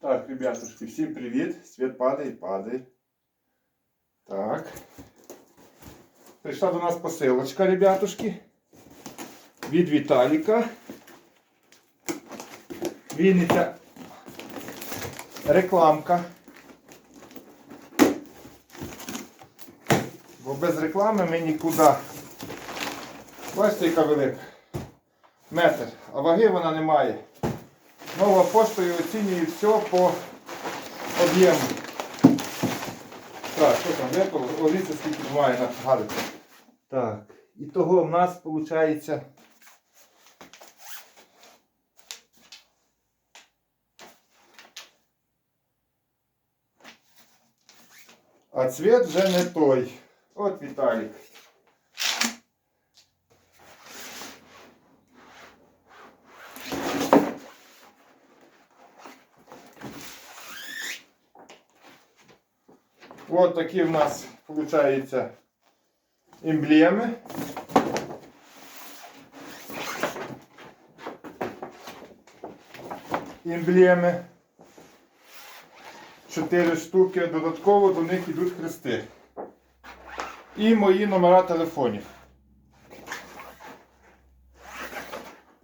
Так, ребятушки, всім привіт. Світ падає, падає. Так. Прийшла до нас посилочка, ребятушки. Від Віталіка. Вінниця. Рекламка. Бо без реклами ми нікуди. Бачите, яка велика. Метр. А ваги вона не має. Нова поштою оцінює все по об'єму. Так, що там випало? Оліться скільки має на гадити. Так. І того в нас виходить. А цвет вже не той. От Віталік. Вот такі в нас виходить емблеми. Емблеми. Чотири штуки, додатково до них йдуть хрести. І мої номера телефонів.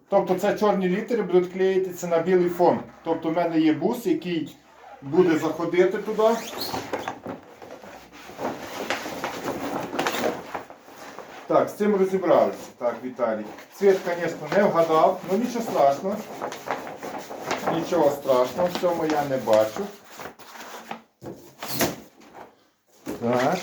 Тобто це чорні літери будуть клеїтися на білий фон. Тобто в мене є бус, який буде заходити туди. Так, з цим розібралися. Так, Віталій. Цвіт, звісно, не вгадав, але нічого страшного. Нічого страшного, в цьому я не бачу. Так.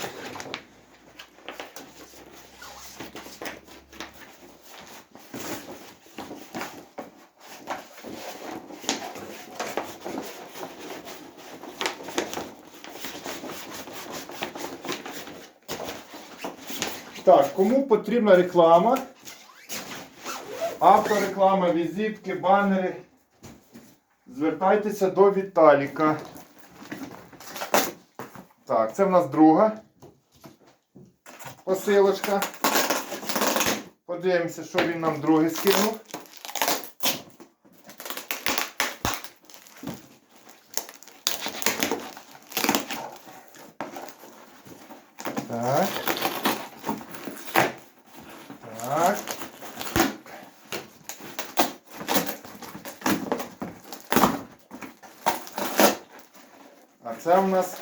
Так, кому потрібна реклама? Автореклама, візитки, банери. Звертайтеся до Віталіка. Так, це в нас друга посилочка. Подивимося, що він нам другий скинув. Так. А це у нас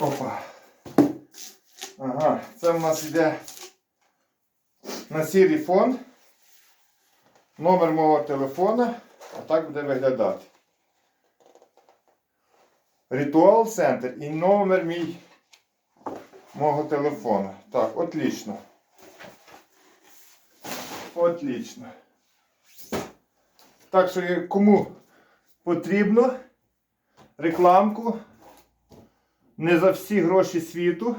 Опа. Ага, це у нас йде на сірий фон. Номер мого телефона. А так буде виглядати. Ритуал центр і номер мій мого телефона. Так, отлично. Отлично. Так що кому потрібно рекламку не за всі гроші світу,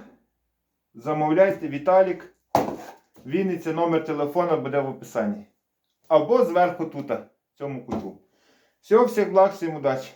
замовляйте Віталік. Вінниця, номер телефона буде в описанні. Або зверху тут, в цьому куту. Всього, всіх благ, всім удачі!